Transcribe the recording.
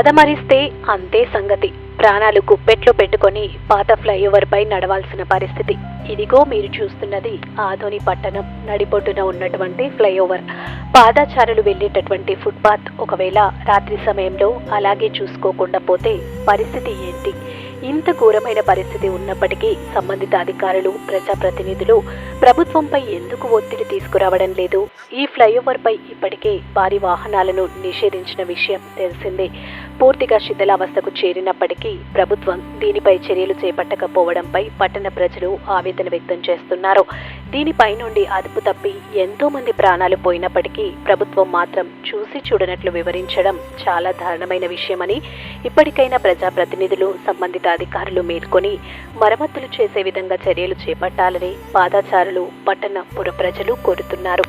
ఆదమరిస్తే అంతే సంగతి. ప్రాణాలు గుప్పెట్లో పెట్టుకొని పాత ఫ్లైఓవర్పై నడవాల్సిన పరిస్థితి. ఇదిగో మీరు చూస్తున్నది ఆధోని పట్టణం. నడిబొడ్డున ఉన్నటువంటి ఫ్లైఓవర్. పాదాచారులు వెళ్ళేటటువంటి ఫుట్పాత్. ఒకవేళ రాత్రి సమయంలో అలాగే చూసుకోకుండా పోతే పరిస్థితి ఏంటి? ఇంత ఘోరమైన పరిస్థితి ఉన్నప్పటికీ సంబంధిత అధికారులు ప్రజాప్రతినిధులు ప్రభుత్వంపై ఎందుకు ఒత్తిడి తీసుకురావడం లేదు? ఈ ఫ్లైఓవర్పై ఇప్పటికే భారీ వాహనాలను నిషేధించిన విషయం తెలిసిందే. పూర్తిగా శిథిలావస్థకు చేరినప్పటికీ ప్రభుత్వం దీనిపై చర్యలు చేపట్టకపోవడంపై పట్టణ ప్రజలు ఆవేదన వ్యక్తం చేస్తున్నారు. దీనిపై నుండి అదుపు తప్పి ఎంతో మంది ప్రాణాలు పోయినప్పటికీ ప్రభుత్వం మాత్రం చూసి చూడనట్లు వివరించడం చాలా దారుణమైన విషయమని ఇప్పటికైనా ప్రజాప్రతినిధులు సంబంధిత అధికారులు మేల్కొని మరమ్మతులు చేసే విధంగా చర్యలు చేపట్టాలని పాదాచారులు పట్టణ పుర ప్రజలు కోరుతున్నారు.